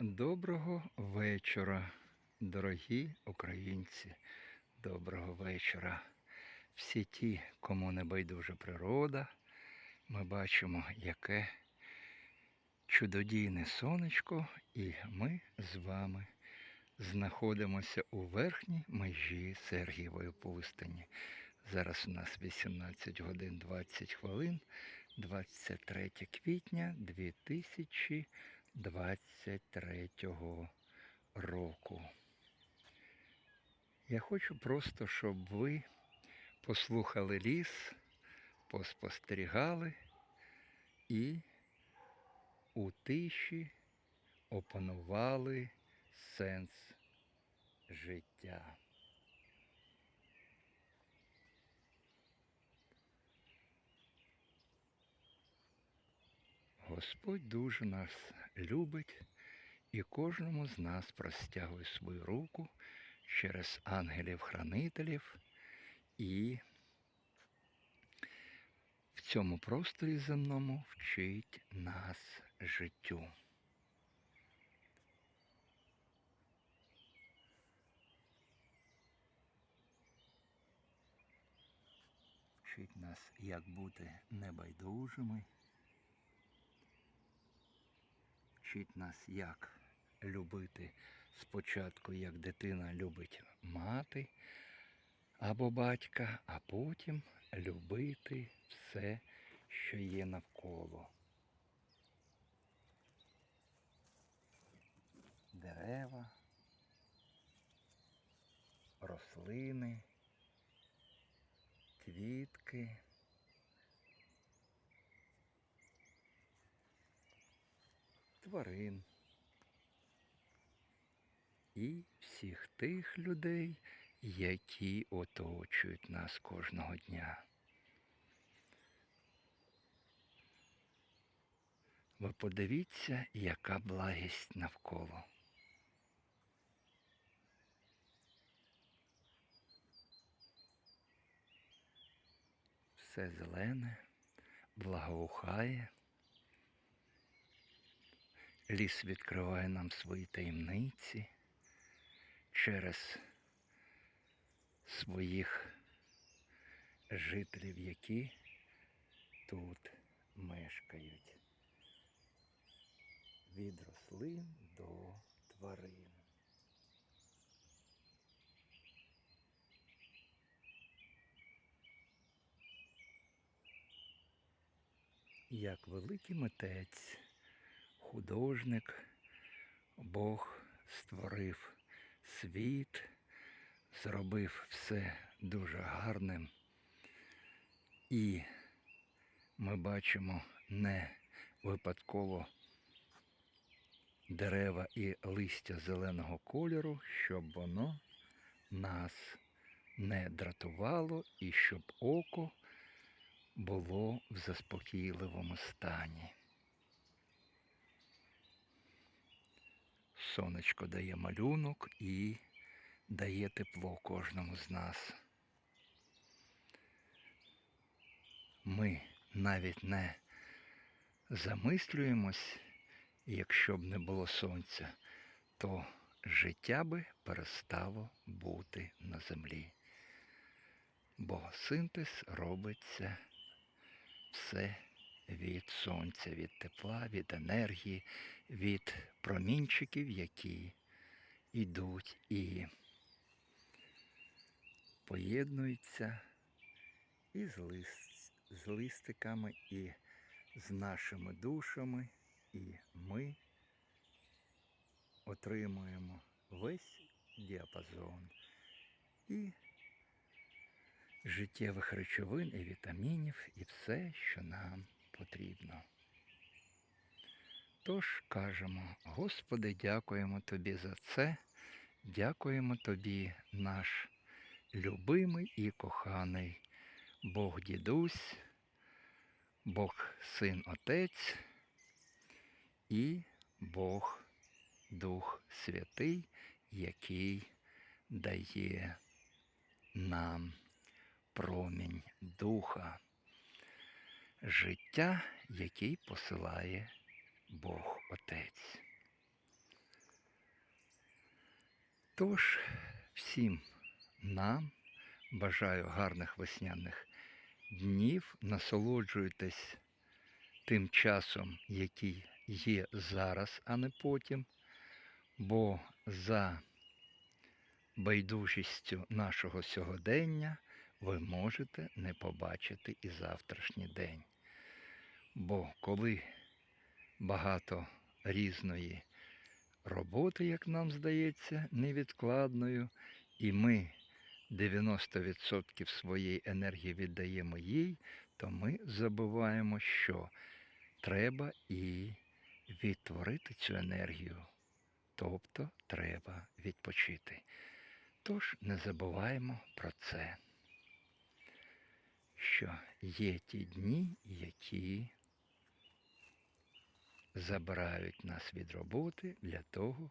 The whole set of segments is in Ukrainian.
Доброго вечора, дорогі українці. Доброго вечора. Всі ті, кому не байдужа природа, ми бачимо, яке чудодійне сонечко, і ми з вами знаходимося у верхній межі Сергієвої пустині. Зараз у нас 18 годин 20 хвилин, 23 квітня 2023 року. Я хочу просто, щоб ви послухали ліс, поспостерігали і у тиші опанували сенс життя. Господь дуже нас любить і кожному з нас простягує свою руку через ангелів-хранителів і в цьому просторі земному вчить нас життю. Вчить нас, як бути небайдужими, вчить нас, як любити спочатку, як дитина любить мати або батька, а потім любити все, що є навколо. Дерева, рослини, квітки. Тварин і всіх тих людей, які оточують нас кожного дня. Ви подивіться, яка благість навколо. Все зелене, благоухає. Ліс відкриває нам свої таємниці через своїх жителів, які тут мешкають. Від рослин до тварин. Як великий митець, художник, Бог створив світ, зробив все дуже гарним. І ми бачимо не випадково дерева і листя зеленого кольору, щоб воно нас не дратувало і щоб око було в заспокійливому стані. Сонечко дає малюнок і дає тепло кожному з нас. Ми навіть не замислюємось, якщо б не було сонця, то життя би перестало бути на землі. Бо синтез робиться все від сонця, від тепла, від енергії, від промінчиків, які йдуть і поєднуються і з, лист, з листиками, і з нашими душами, і ми отримуємо весь діапазон і життєвих речовин і вітамінів, і все, що нам потрібно. Тож кажемо, Господи, дякуємо Тобі за це, дякуємо Тобі, наш любимий і коханий Бог дідусь, Бог Син Отець і Бог Дух Святий, який дає нам промінь духа, життя, який посилає Бог Отець. Тож всім нам бажаю гарних весняних днів. Насолоджуйтесь тим часом, який є зараз, а не потім. Бо за байдужістю нашого сьогодення ви можете не побачити і завтрашній день. Бо коли багато різної роботи, як нам здається, невідкладною, і ми 90% своєї енергії віддаємо їй, то ми забуваємо, що треба і відтворити цю енергію. Тобто треба відпочити. Тож не забуваємо про це, що є ті дні, які забирають нас від роботи для того,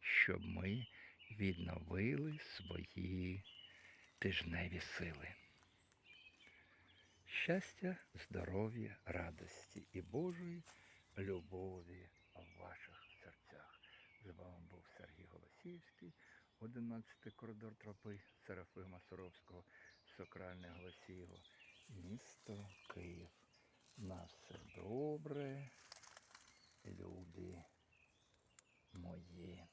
щоб ми відновили свої тижневі сили. Щастя, здоров'я, радості і Божої любові в ваших серцях. З вами був Сергій Голосіївський, 11 коридор тропи Серафима Суровського, Сокральне Голосієво, місто Київ. На все добре, люди мої.